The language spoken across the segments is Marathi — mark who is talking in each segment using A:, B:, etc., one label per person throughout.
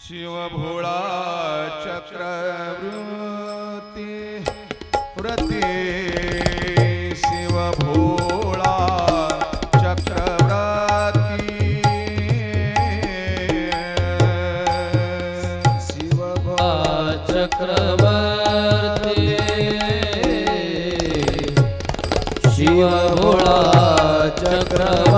A: शिवभोळा चक्रवृती व्रती शिवभोळा चक्रव्रती शिवभोळा
B: चक्रवर्ती शिव भोळा चक्रवर्ती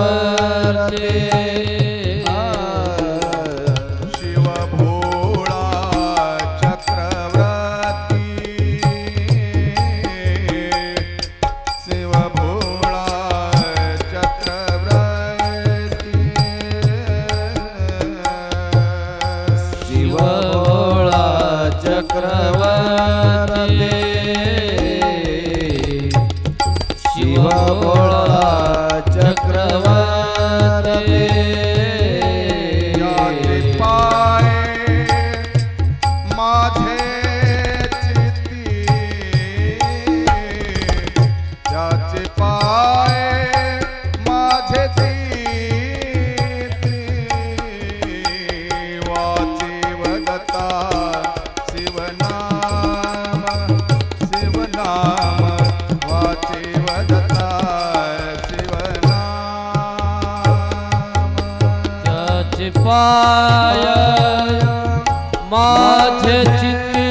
A: माझे चित्ती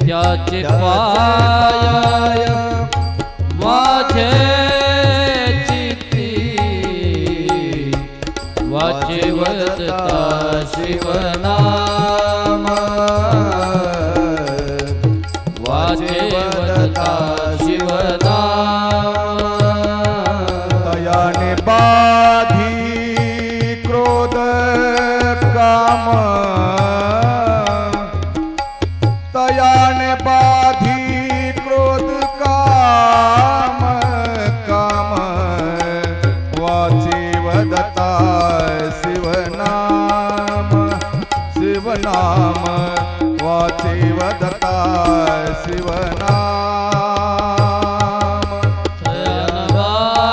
A: त्याचे पाय वदता शिवनाम शिवनाम वाचे वदता शिवनाम
B: शयनवादी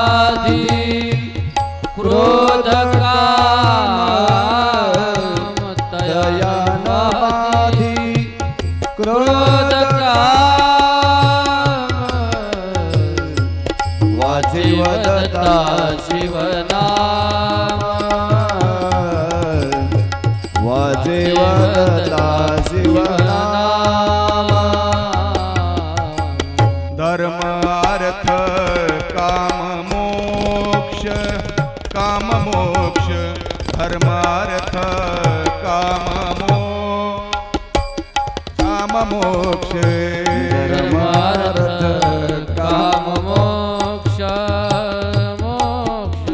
A: धर्म अर्थ काम मो काम मोक्ष
B: धर्मार्थ काम मोक्ष। मोक्ष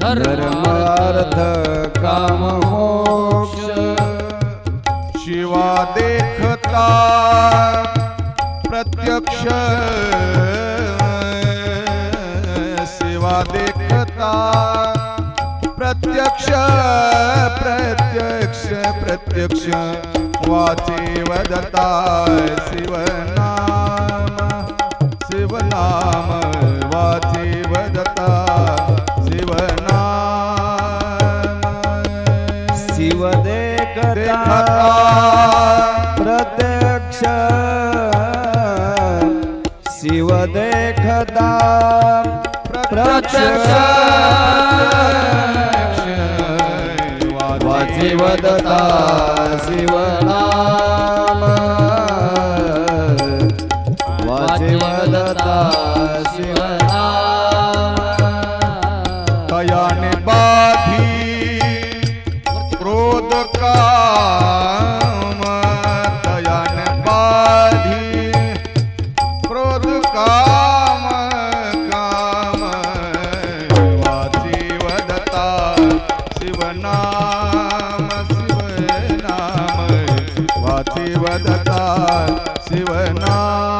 A: धर्मार्थ काम मोक्ष शिवा देखता प्रत्यक्ष। शिवा देखता प्रत्यक्ष प्रत्यक्ष प्रत्यक्ष. वाचे वदता शिवनाम शिवनाम वाचे वदता शिवनाम.
C: शिव देखता
A: देखता
C: प्रत्यक्ष. शिव
A: प्रत्यक्ष
B: वाचे वदता शिवनाम वाची वदता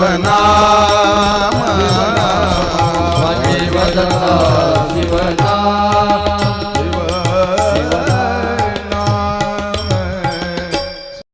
A: ಸರ್ವನಾ